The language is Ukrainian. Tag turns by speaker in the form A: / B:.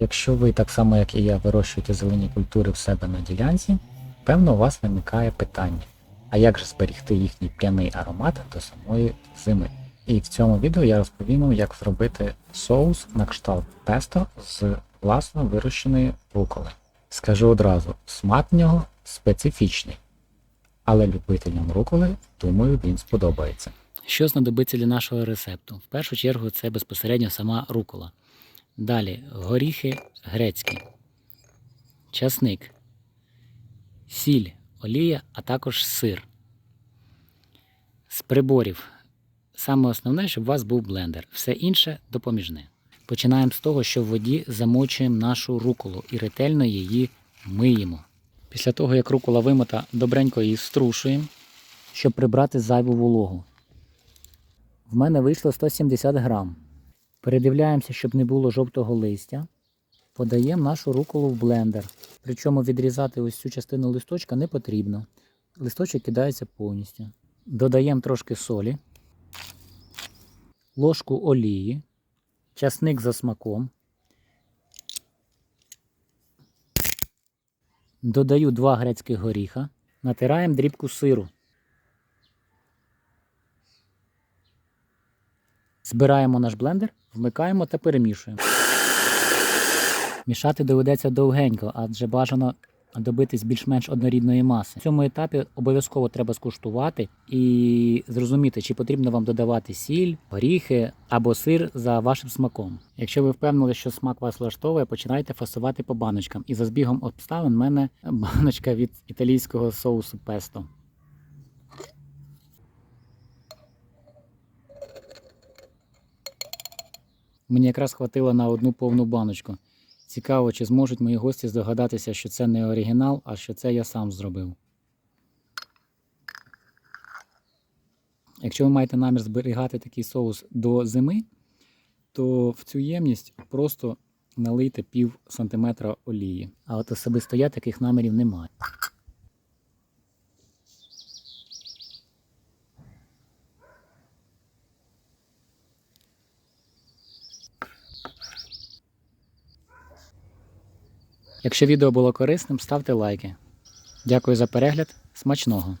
A: Якщо ви так само, як і я, вирощуєте зелені культури в себе на ділянці, певно у вас виникає питання, а як же зберігти їхній пряний аромат до самої зими? І в цьому відео я розповім вам, як зробити соус на кшталт песто з власно вирощеної руколи. Скажу одразу, смак в нього специфічний, але любителям руколи, думаю, він сподобається.
B: Що знадобиться для нашого рецепту? В першу чергу це безпосередньо сама рукола. Далі горіхи грецькі, часник, сіль, олія, а також сир. З приборів. Саме основне, щоб у вас був блендер. Все інше допоміжне. Починаємо з того, що в воді замочуємо нашу руколу і ретельно її миємо. Після того, як рукола вимита, добренько її струшуємо, щоб прибрати зайву вологу. В мене вийшло 170 грам. Передивляємося, щоб не було жовтого листя. Подаємо нашу руколу в блендер. Причому відрізати ось цю частину листочка не потрібно. Листочок кидається повністю. Додаємо трошки солі, ложку олії, часник за смаком. Додаю 2 грецьких горіха. Натираємо дрібку сиру. Збираємо наш блендер, вмикаємо та перемішуємо. Мішати доведеться довгенько, адже бажано добитись більш-менш однорідної маси. В цьому етапі обов'язково треба скуштувати і зрозуміти, чи потрібно вам додавати сіль, горіхи або сир за вашим смаком. Якщо ви впевнили, що смак вас влаштовує, починайте фасувати по баночкам. І за збігом обставин в мене баночка від італійського соусу песто. Мені якраз хватило на одну повну баночку. Цікаво, чи зможуть мої гості здогадатися, що це не оригінал, а що це я сам зробив. Якщо ви маєте намір зберігати такий соус до зими, то в цю ємність просто налийте пів сантиметра олії. А от особисто я таких намірів не маю. Якщо відео було корисним, ставте лайки. Дякую за перегляд. Смачного!